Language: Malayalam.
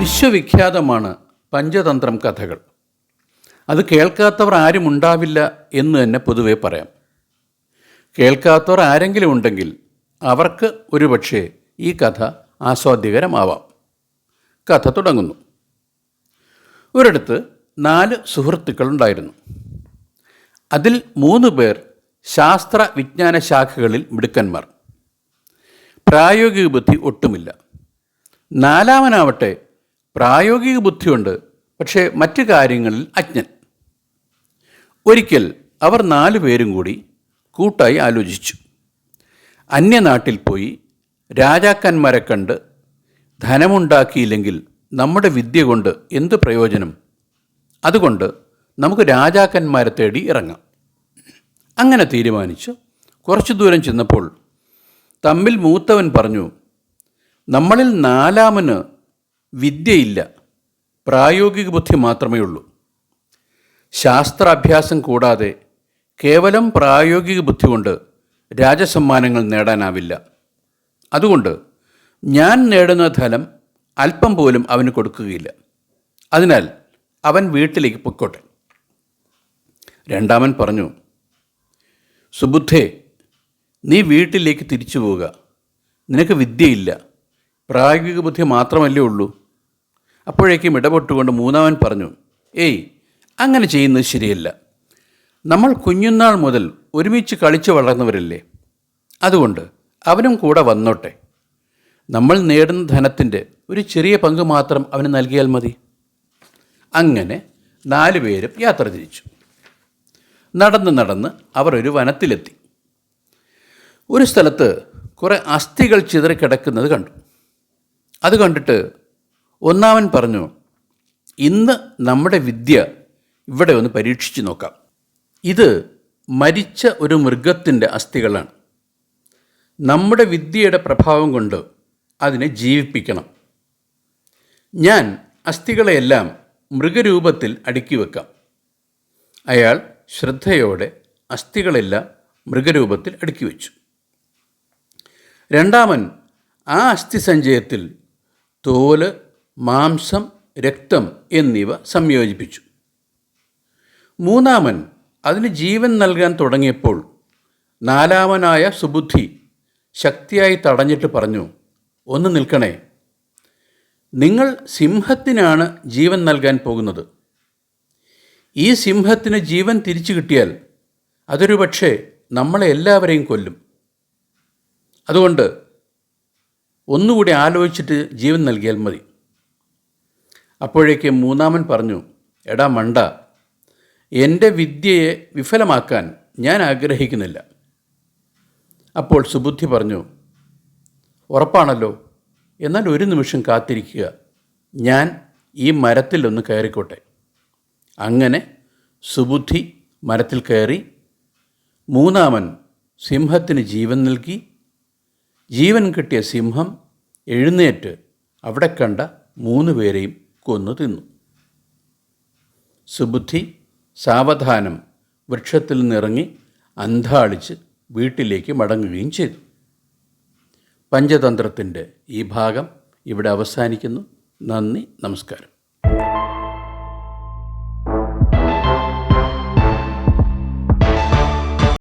വിശ്വവിഖ്യാതമാണ് പഞ്ചതന്ത്രം കഥകൾ. അത് കേൾക്കാത്തവർ ആരും ഉണ്ടാവില്ല എന്ന് തന്നെ പൊതുവെ പറയാം. കേൾക്കാത്തവർ ആരെങ്കിലും ഉണ്ടെങ്കിൽ അവർക്ക് ഒരുപക്ഷെ ഈ കഥ ആസ്വാദ്യകരമാവാം. കഥ തുടങ്ങുന്നു. ഒരിടത്ത് നാല് സുഹൃത്തുക്കളുണ്ടായിരുന്നു അതിൽ മൂന്ന് പേർ ശാസ്ത്ര വിജ്ഞാന ശാഖകളിൽ മിടുക്കന്മാർ. പ്രായോഗിക ബുദ്ധി ഒട്ടുമില്ല. നാലാമനാവട്ടെ പ്രായോഗിക ബുദ്ധിയുണ്ട് പക്ഷേ മറ്റു കാര്യങ്ങളിൽ അജ്ഞൻ. ഒരിക്കൽ അവർ നാലു പേരും കൂടി കൂട്ടായി ആലോചിച്ചു. അന്യനാട്ടിൽ പോയി രാജാക്കന്മാരെ കണ്ട് ധനമുണ്ടാക്കിയില്ലെങ്കിൽ നമ്മുടെ വിദ്യ കൊണ്ട് എന്ത് പ്രയോജനം? അതുകൊണ്ട് നമുക്ക് രാജാക്കന്മാരെ തേടി ഇറങ്ങാം. അങ്ങനെ തീരുമാനിച്ചു. കുറച്ചു ദൂരം ചെന്നപ്പോൾ തമ്മിൽ മൂത്തവൻ പറഞ്ഞു നമ്മളിൽ നാലാമന് വിദ്യയില്ല. പ്രായോഗിക ബുദ്ധി മാത്രമേ ഉള്ളൂ ശാസ്ത്രാഭ്യാസം കൂടാതെ കേവലം പ്രായോഗിക ബുദ്ധി കൊണ്ട് രാജസമ്മാനങ്ങൾ നേടാനാവില്ല. അതുകൊണ്ട് ഞാൻ നേടുന്ന ധനം അല്പം പോലും അവന് കൊടുക്കുകയില്ല. അതിനാൽ അവൻ വീട്ടിലേക്ക് പൊയ്ക്കോട്ടെ. രണ്ടാമൻ പറഞ്ഞു സുബുദ്ധേ നീ വീട്ടിലേക്ക് തിരിച്ചു പോവുക. നിനക്ക് വിദ്യയില്ല. പ്രായോഗിക ബുദ്ധി മാത്രമല്ലേ ഉള്ളൂ. അപ്പോഴേക്കും ഇടപെട്ടുകൊണ്ട് മൂന്നാമൻ പറഞ്ഞു ഏയ് അങ്ങനെ ചെയ്യുന്നത് ശരിയല്ല. നമ്മൾ കുഞ്ഞുനാൾ മുതൽ ഒരുമിച്ച് കളിച്ചു വളർന്നവരല്ലേ. അതുകൊണ്ട് അവനും കൂടെ വന്നോട്ടെ. നമ്മൾ നേടുന്ന ധനത്തിന്റെ ഒരു ചെറിയ പങ്ക് മാത്രം അവന് നൽകിയാൽ മതി. അങ്ങനെ നാലു പേരും യാത്ര തിരിച്ചു. നടന്ന് നടന്ന് അവർ ഒരു വനത്തിലെത്തി. ഒരു സ്ഥലത്ത് കുറേ അസ്ഥികൾ ചിതറിക്കിടക്കുന്നത് കണ്ടു. അത് കണ്ടിട്ട് ഒന്നാമൻ പറഞ്ഞു ഇന്ന് നമ്മുടെ വിദ്യ ഇവിടെ ഒന്ന് പരീക്ഷിച്ചു നോക്കാം. ഇത് മരിച്ച ഒരു മൃഗത്തിന്റെ അസ്ഥികളാണ്. നമ്മുടെ വിദ്യയുടെ പ്രഭാവം കൊണ്ട് അതിനെ ജീവിപ്പിക്കണം. ഞാൻ അസ്ഥികളെയെല്ലാം മൃഗരൂപത്തിൽ അടുക്കി വെക്കാം. അയാൾ ശ്രദ്ധയോടെ അസ്ഥികളെല്ലാം മൃഗരൂപത്തിൽ അടുക്കി വെച്ചു. രണ്ടാമൻ ആ അസ്ഥിസഞ്ചയത്തിൽ തോൽ മാംസം രക്തം എന്നിവ സംയോജിപ്പിച്ചു. മൂന്നാമൻ അതിന് ജീവൻ നൽകാൻ തുടങ്ങിയപ്പോൾ നാലാമനായ സുബുദ്ധി ശക്തിയായി തടഞ്ഞിട്ട് പറഞ്ഞു ഒന്ന് നിൽക്കണേ. നിങ്ങൾ സിംഹത്തിനാണ് ജീവൻ നൽകാൻ പോകുന്നത്. ഈ സിംഹത്തിന് ജീവൻ തിരിച്ചു കിട്ടിയാൽ അതൊരു പക്ഷേ നമ്മളെ എല്ലാവരെയും കൊല്ലും. അതുകൊണ്ട് ഒന്നുകൂടി ആലോചിച്ചിട്ട് ജീവൻ നൽകിയാൽ മതി. അപ്പോഴേക്ക് മൂന്നാമൻ പറഞ്ഞു എടാ മണ്ട എന്റെ വിദ്യയെ വിഫലമാക്കാൻ ഞാൻ ആഗ്രഹിക്കുന്നില്ല. അപ്പോൾ സുബുദ്ധി പറഞ്ഞു ഉറപ്പാണല്ലോ എന്നാൽ ഒരു നിമിഷം കാത്തിരിക്കുക. ഞാൻ ഈ മരത്തിലൊന്ന് കയറിക്കോട്ടെ. അങ്ങനെ സുബുദ്ധി മരത്തിൽ കയറി മൂന്നാമൻ സിംഹത്തിന് ജീവൻ നൽകി. ജീവൻ കിട്ടിയ സിംഹം എഴുന്നേറ്റ് അവിടെ കണ്ട മൂന്ന് പേരെയും കൊന്നു തിന്നു. സുബുദ്ധി സാവധാനം വൃക്ഷത്തിൽ നിന്നിറങ്ങി അന്ധാളിച്ച് വീട്ടിലേക്ക് മടങ്ങുകയും ചെയ്തു. പഞ്ചതന്ത്രത്തിന്റെ ഈ ഭാഗം ഇവിടെ അവസാനിക്കുന്നു. നന്ദി നമസ്കാരം.